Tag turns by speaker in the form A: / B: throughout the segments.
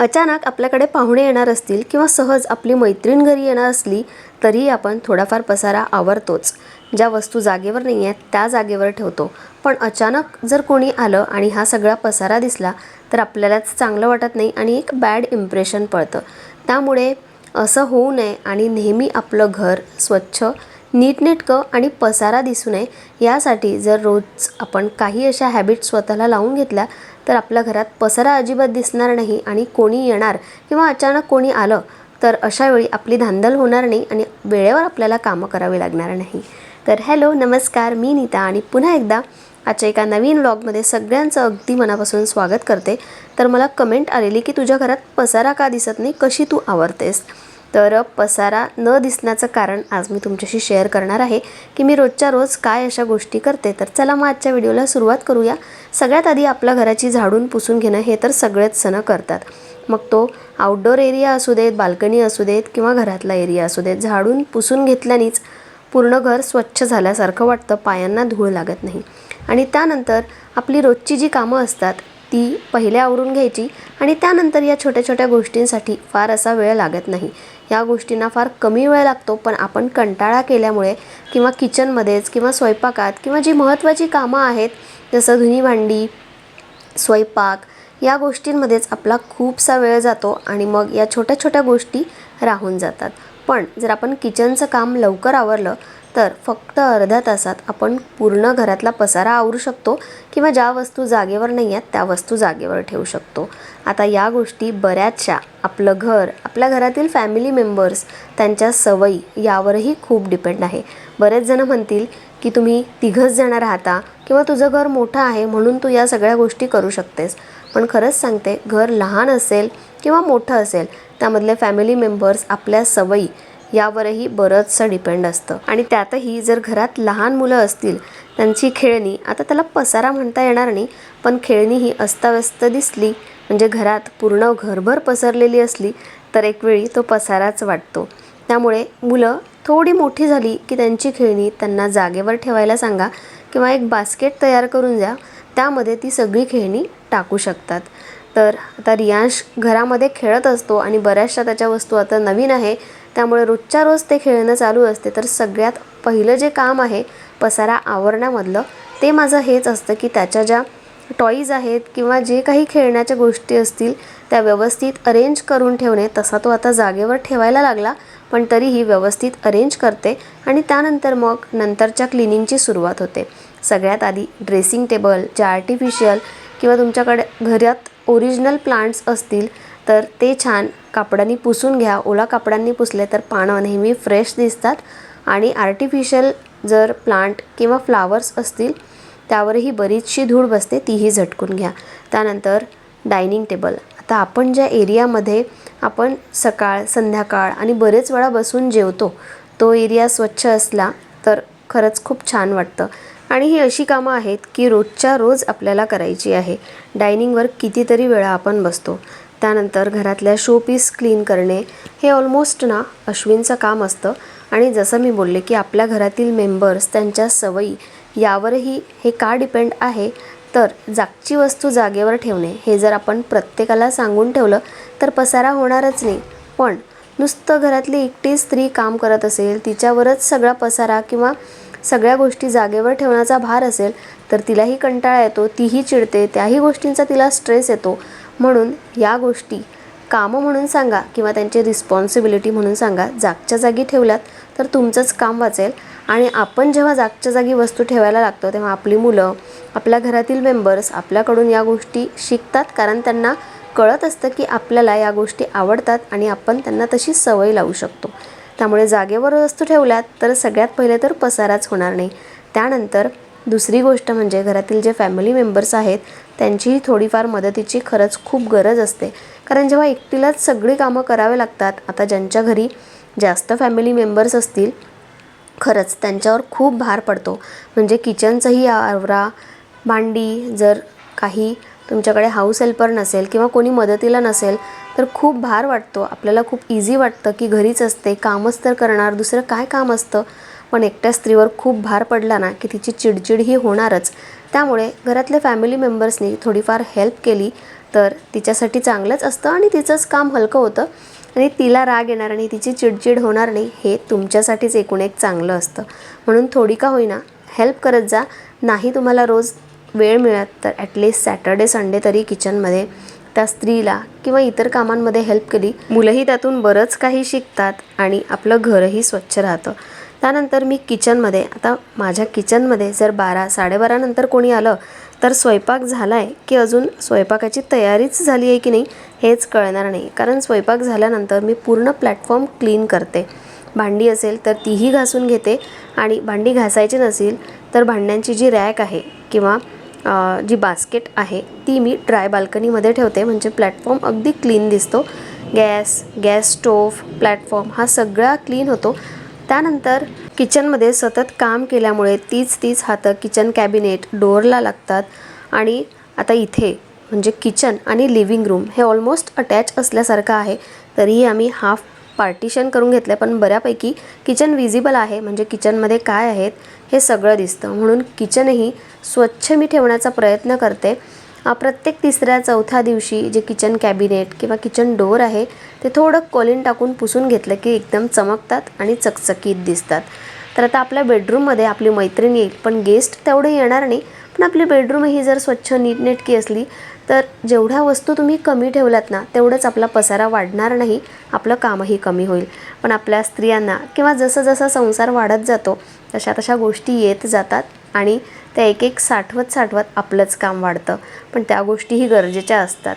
A: अचानक आपल्याकडे पाहुणे येणार असतील किंवा सहज आपली मैत्रीण घरी येणार असली तरीही आपण थोडाफार पसारा आवरतोच. ज्या वस्तू जागेवर नाही आहेत त्या जागेवर ठेवतो. पण अचानक जर कोणी आलं आणि हा सगळा पसारा दिसला तर आपल्यालाच चांगलं वाटत नाही आणि एक बॅड इम्प्रेशन पडतं त्यामुळे असं होऊ नये आणि नेहमी आपलं घर स्वच्छ नीटनेटकं आणि पसारा दिसू नये यासाठी जर रोज आपण काही अशा हॅबिट स्वतःला लावून घेतल्या तर आपल्या घरात पसारा अजिबात दिसणार नाही आणि कोणी येणार किंवा अचानक कोणी आलं तर अशावेळी आपली धांदल होणार नाही आणि वेळेवर आपल्याला कामं करावी लागणार नाही. तर हॅलो नमस्कार मी नीता आणि पुन्हा एकदा आजच्या एका नवीन व्लॉगमध्ये सगळ्यांचं अगदी मनापासून स्वागत करते. तर मला कमेंट आलेली की तुझ्या घरात पसारा का दिसत नाही कशी तू आवरतेस? तर पसारा न दिसण्याचं कारण आज मी तुमच्याशी शेअर करणार आहे की मी रोजच्या रोज काय अशा गोष्टी करते. तर चला मग आजच्या व्हिडिओला सुरुवात करूया. सगळ्यात आधी आपल्या घराची झाडून पुसून घेणं हे तर सगळेच सण करतात. मग तो आउटडोअर एरिया असू देत बाल्कनी असू देत किंवा घरातला एरिया असू देत झाडून पुसून घेतल्यानेच पूर्ण घर स्वच्छ झाल्यासारखं वाटतं पायांना धूळ लागत नाही. आणि त्यानंतर आपली रोजची जी कामं असतात ती पहिले आवरून घ्यायची आणि त्यानंतर या छोट्या छोट्या गोष्टींसाठी फार असा वेळ लागत नाही. या गोष्टींना फार कमी वेळ लागतो पण आपण कंटाळा केल्यामुळे किंवा किचनमध्येच किंवा स्वयंपाकात किंवा जी महत्त्वाची कामं आहेत जसं धुनी भांडी स्वयंपाक या गोष्टींमध्येच आपला खूपसा वेळ जातो आणि मग या छोट्या छोट्या गोष्टी राहून जातात. पण जर आपण किचनचं काम लवकर आवरलं तर फक्त अर्ध्या तासात आपण पूर्ण घरातला पसारा आवरू शकतो किंवा ज्या वस्तू जागेवर नाही आहेत त्या वस्तू जागेवर ठेवू शकतो. आता या गोष्टी बऱ्याचशा आपलं घर आपल्या घरातील फॅमिली मेंबर्स त्यांच्या सवयी यावरही खूप डिपेंड आहे. बरेच जणं म्हणतील की तुम्ही तिघंच जण राहता किंवा तुझं घर मोठं आहे म्हणून तू या सगळ्या गोष्टी करू शकतेस. पण खरंच सांगते घर लहान असेल किंवा मोठं असेल त्यामधले फॅमिली मेंबर्स आपल्या सवयी यावरही बरंचसं डिपेंड असतं. आणि त्यातही जर घरात लहान मुलं असतील त्यांची खेळणी आता त्याला पसारा म्हणता येणार नाही पण खेळणी ही अस्ताव्यस्त दिसली म्हणजे घरात पूर्ण घरभर पसरलेली असली तर एक वेळी तो पसाराच वाटतो. त्यामुळे मुलं थोडी मोठी झाली की त्यांची खेळणी त्यांना जागेवर ठेवायला सांगा किंवा एक बास्केट तयार करून द्या त्यामध्ये ती सगळी खेळणी टाकू शकतात. तर आता रियांश घरामध्ये खेळत असतो आणि बऱ्याचशा त्याच्या वस्तू आता नवीन आहे त्यामुळे रोजच्या रोज ते खेळणं चालू असते. तर सगळ्यात पहिलं जे काम आहे पसारा आवरण्यामधलं ते माझं हेच असतं की त्याच्या ज्या टॉईज आहेत किंवा जे काही खेळण्याच्या गोष्टी असतील त्या व्यवस्थित अरेंज करून ठेवणे. तसा तो आता जागेवर ठेवायला लागला पण तरीही व्यवस्थित अरेंज करते आणि त्यानंतर मग नंतरच्या क्लिनिंगची सुरुवात होते. सगळ्यात आधी ड्रेसिंग टेबल जे आर्टिफिशियल किंवा तुमच्याकडे घरात ओरिजिनल प्लांट्स असतील तर ते छान कापडांनी पुसून घ्या. ओला कापडांनी पुसले तर पानं नेहमी फ्रेश दिसतात. आणि आर्टिफिशियल जर प्लांट किंवा फ्लावर्स असतील त्यावरही बरीचशी धूळ बसते तीही झटकून घ्या. त्यानंतर डायनिंग टेबल आता आपण ज्या एरियामध्ये आपण सकाळ संध्याकाळ आणि बरेच वेळा बसून जेवतो तो एरिया स्वच्छ असला तर खरंच खूप छान वाटतं. आणि ही अशी कामं आहेत की रोजच्या रोज आपल्याला करायची आहे. डायनिंगवर कितीतरी वेळा आपण बसतो. त्यानंतर घरातल्या शोपीस क्लीन करणे हे ऑलमोस्ट ना अश्विनचं काम असतं. आणि जसं मी बोलले की आपल्या घरातील मेंबर्स त्यांच्या सवयी यावरही हे का डिपेंड आहे? तर जागची वस्तू जागेवर ठेवणे हे जर आपण प्रत्येकाला सांगून ठेवलं तर पसारा होणारच नाही. पण नुसतं घरातली एकटी स्त्री काम करत असेल तिच्यावरच सगळा पसारा किंवा सगळ्या गोष्टी जागेवर ठेवण्याचा भार असेल तर तिलाही कंटाळा येतो तीही चिडते त्याही गोष्टींचा तिला स्ट्रेस येतो. म्हणून या गोष्टी कामं म्हणून सांगा किंवा त्यांची रिस्पॉन्सिबिलिटी म्हणून सांगा. जागच्या जागी ठेवल्यात तर तुमचंच काम वाचेल. आणि आपण जेव्हा जागच्या जागी वस्तू ठेवायला लागतो तेव्हा आपली मुलं आपल्या घरातील मेंबर्स आपल्याकडून या गोष्टी शिकतात. कारण त्यांना कळत असतं की आपल्याला या गोष्टी आवडतात आणि आपण त्यांना तशी सवय लावू शकतो. त्यामुळे जागेवर वस्तू ठेवल्यात तर सगळ्यात पहिले तर पसाराच होणार नाही. त्यानंतर दुसरी गोष्ट म्हणजे घरातील जे फॅमिली मेंबर्स आहेत त्यांचीही थोडीफार मदतीची खरंच खूप गरज असते. कारण जेव्हा एकटीलाच सगळी कामं करावे लागतात आता ज्यांच्या घरी जास्त फॅमिली मेंबर्स असतील खरंच त्यांच्यावर खूप भार पडतो. म्हणजे किचनचंही आवरा भांडी जर काही तुमच्याकडे हाऊस हेल्पर नसेल किंवा कोणी मदतीला नसेल तर खूप भार वाटतो. आपल्याला खूप इझी वाटतं की घरीच असते कामच तर करणार दुसरं काय काम असतं? पण एकट्या स्त्रीवर खूप भार पडला ना की तिची चिडचिड ही होणारच. त्यामुळे घरातल्या फॅमिली मेंबर्सनी थोडीफार हेल्प केली तर तिच्यासाठी चांगलंच असतं आणि तिचंच काम हलकं होतं. आणि तिला राग येणार आणि तिची चिडचिड होणार नाही हे तुमच्यासाठीच एकूण एक चांगलं असतं. म्हणून थोडी का होईना हेल्प करत जा. नाही तुम्हाला रोज वेळ मिळत तर ॲटलिस्ट सॅटर्डे संडे तरी किचनमध्ये त्या स्त्रीला किंवा इतर कामांमध्ये हेल्प केली. मुलंही त्यातून बरंच काही शिकतात आणि आपलं घरही स्वच्छ राहतं. त्यानंतर मी किचनमध्ये आता माझ्या किचनमध्ये जर बारा साडेबारानंतर कोणी आलं तर स्वयंपाक झाला आहे की अजून स्वयंपाकाची तयारीच झाली आहे की नाही हेच कळणार नाही. कारण स्वयंपाक झाल्यानंतर मी पूर्ण प्लॅटफॉर्म क्लीन करते. भांडी असेल तर तीही घासून घेते आणि भांडी घासायची नसेल तर भांड्यांची जी रॅक आहे किंवा जी बास्केट आहे ती मी ड्राय बाल्कनीमध्ये ठेवते. म्हणजे प्लॅटफॉर्म अगदी क्लीन दिसतो. गॅस गॅस स्टोव्ह प्लॅटफॉर्म हा सगळा क्लीन होतो. त्यानंतर किचनमध्ये सतत काम केल्यामुळे तीच तीच हातं किचन कॅबिनेट डोअरला लागतात आणि आता इथे म्हणजे किचन आणि लिव्हिंग रूम हे ऑलमोस्ट अटॅच असल्यासारखं आहे तरीही आम्ही हाफ पार्टिशन करून घेतलं पण बऱ्यापैकी किचन विजिबल आहे म्हणजे किचनमध्ये काय आहेत हे सगळं दिसतं. म्हणून किचनही स्वच्छ मी ठेवण्याचा प्रयत्न करते. प्रत्येक तिसऱ्या चौथ्या दिवशी जे किचन कॅबिनेट किंवा किचन डोअर आहे ते थोडं कोलिन टाकून पुसून घेतलं की एकदम चमकतात आणि चकचकीत दिसतात. तर आता आपल्या बेडरूममध्ये आपली मैत्रीण येईल पण गेस्ट तेवढे येणार नाही. पण आपली बेडरूमही जर स्वच्छ नीटनेटकी असली तर जेवढ्या वस्तू तुम्ही कमी ठेवलात ना तेवढंच आपला पसारा वाढणार नाही आपलं कामही कमी होईल. पण आपल्या स्त्रियांना किंवा जसं जसं संसार वाढत जातो तशा तशा गोष्टी येत जातात आणि त्या एक एक साठवत साठवत आपलंच काम वाढतं. पण त्या गोष्टीही गरजेच्या असतात.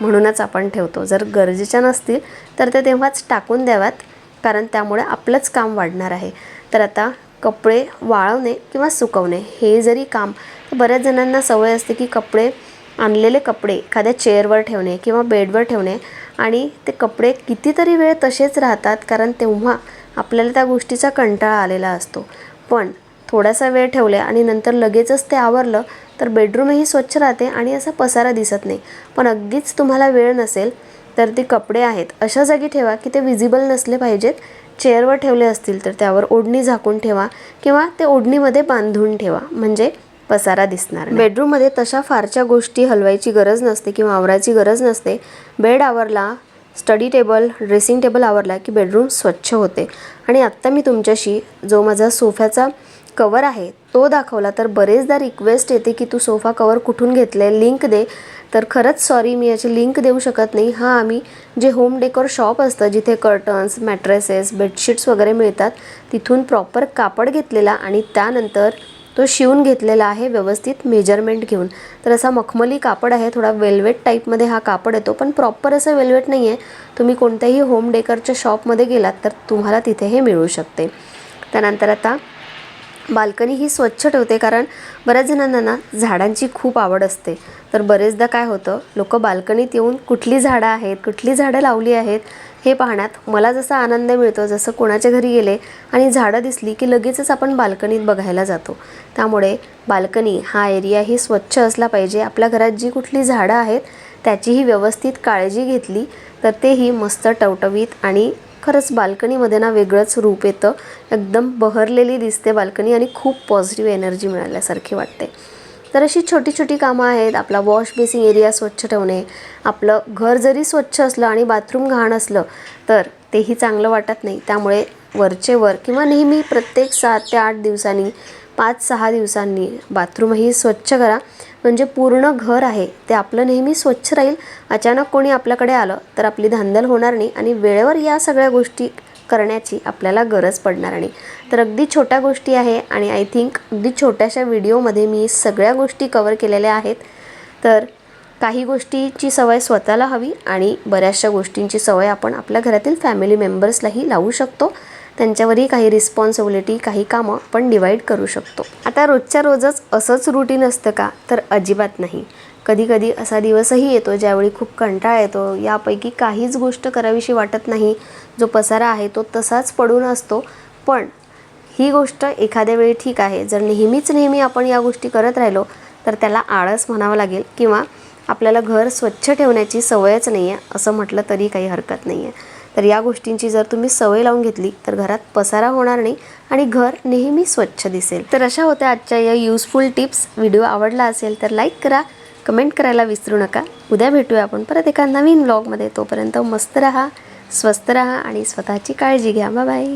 A: म्हणूनच आपण ठेवतो. जर गरजेच्या नसतील तर ते तेव्हाच टाकून द्याव्यात कारण त्यामुळे आपलंच काम वाढणार आहे. तर आता कपडे वाळवणे किंवा सुकवणे हे जरी काम बऱ्याच जणांना सवय असते की कपडे आणलेले कपडे एखाद्या चेअरवर ठेवणे किंवा बेडवर ठेवणे आणि ते कपडे कितीतरी वेळ तसेच राहतात कारण तेव्हा आपल्याला त्या गोष्टीचा कंटाळा आलेला असतो. पण थोडासा वेळ ठेवले आणि नंतर लगेचच ते आवरलं तर बेडरूमही स्वच्छ राहते आणि असा पसारा दिसत नाही. पण अगदीच तुम्हाला वेळ नसेल तर ते कपडे आहेत. अशा जागी ठेवा की ते विजिबल नसले पाहिजेत. चेअरवर ठेवले असतील तर त्यावर ओढणी झाकून ठेवा किंवा ते ओढणीमध्ये बांधून ठेवा म्हणजे पसारा दिसणार बेडरूममध्ये तशा फारच्या गोष्टी हलवायची गरज नसते किंवा आवरायची गरज नसते. बेड आवरला स्टडी टेबल ड्रेसिंग टेबल आवरला की बेडरूम स्वच्छ होते. आणि आत्ता मी तुमच्याशी जो माझा सोफ्याचा कवर आहे. तो दाखवला तर बरेचदा रिक्वेस्ट येते की तू सोफा कवर कुठून घेतले लिंक दे. तर खरंच सॉरी मी याची लिंक देऊ शकत नाही. हां आम्ही जे होम डेकोर शॉप असतं जिथे कर्टन्स मॅट्रेसेस बेडशीट्स वगैरे मिळतात तिथून प्रॉपर कापड घेतलेला आणि त्यानंतर तो शिवून घेतलेला आहे व्यवस्थित मेजरमेंट घेऊन. तर असा मखमली कापड आहे थोडा वेल्वेट टाईपमध्ये हा कापड येतो पण प्रॉपर असं वेल्वेट नाही आहे तुम्ही कोणत्याही होम डेकरच्या शॉपमध्ये गेलात तर तुम्हाला तिथे हे मिळू शकते. त्यानंतर आता बाल्कनी ही स्वच्छ ठेवते कारण बऱ्याच जणांना ना झाडांची खूप आवड असते. तर बरेचदा काय होतं लोक बाल्कनीत येऊन कुठली झाडं आहेत कुठली झाडं लावली आहेत हे पाहण्यात मला जसा आनंद मिळतो जसं कोणाच्या घरी गेले आणि झाडं दिसली की लगेचच आपण बाल्कनीत बघायला जातो. त्यामुळे बाल्कनी हा एरिया ही स्वच्छ असला पाहिजे. आपल्या घरात जी कुठली झाडं आहेत त्याचीही व्यवस्थित काळजी घेतली तर तेही मस्त टवटवीत आणि खरंच बाल्कनीमध्ये ना वेगळंच रूप येतं. एकदम बहरलेली दिसते बाल्कनी आणि खूप पॉझिटिव्ह एनर्जी मिळाल्यासारखी वाटते. तर अशी छोटी छोटी कामं आहेत आपला वॉश बेसिंग एरिया स्वच्छ ठेवणे आपलं घर जरी स्वच्छ असलं आणि बाथरूम घाण असलं तर तेही चांगलं वाटत नाही. त्यामुळे वरचे वर किंवा नेहमी प्रत्येक सात ते आठ दिवसांनी पाच सहा दिवसांनी बाथरूमही स्वच्छ करा. म्हणजे पूर्ण घर आहे ते आपलं नेहमी स्वच्छ राहील. अचानक कोणी आपल्याकडे आलं तर आपली धांदल होणार नाही आणि वेळेवर या सगळ्या गोष्टी करण्याची आपल्याला गरज पडणार नाही. तर अगदी छोट्या गोष्टी आहे आणि आय थिंक अगदी छोट्याशा व्हिडिओमध्ये मी सगळ्या गोष्टी कवर केलेल्या आहेत. तर काही गोष्टीची सवय स्वतःला हवी आणि बऱ्याचशा गोष्टींची सवय आपण आपल्या घरातील फॅमिली मेंबर्सलाही लावू शकतो. त्यांच्यावरही काही रिस्पॉन्सिबिलिटी काही कामं आपण डिवाईड करू शकतो. आता रोजच्या रोजच असंच रुटीन असतं का? तर अजिबात नाही. कधी कधी असा दिवसही येतो ज्यावेळी खूप कंटाळा येतो. यापैकी काहीच गोष्ट करावीशी वाटत नाही. जो पसारा आहे तो तसाच पडून असतो. पण ही गोष्ट एखाद्या वेळी ठीक आहे. जर नेहमीच नेहमी आपण या गोष्टी करत राहिलो तर त्याला आळस म्हणावं लागेल किंवा आपल्याला घर स्वच्छ ठेवण्याची सवयच नाही आहे असं म्हटलं तरी काही हरकत नाही आहे तर या गोष्टींची जर तुम्ही सवय लावून घेतली तर घरात पसारा होणार नाही आणि घर नेहमी स्वच्छ दिसेल. तर अशा होत्या आजच्या या युजफुल टिप्स व्हिडिओ आवडला असेल तर लाईक करा कमेंट करायला विसरू नका. उद्या भेटूया आपण परत एका नवीन ब्लॉगमध्ये तोपर्यंत मस्त रहा स्वस्त रहा आणि स्वतःची काळजी घ्या. बाय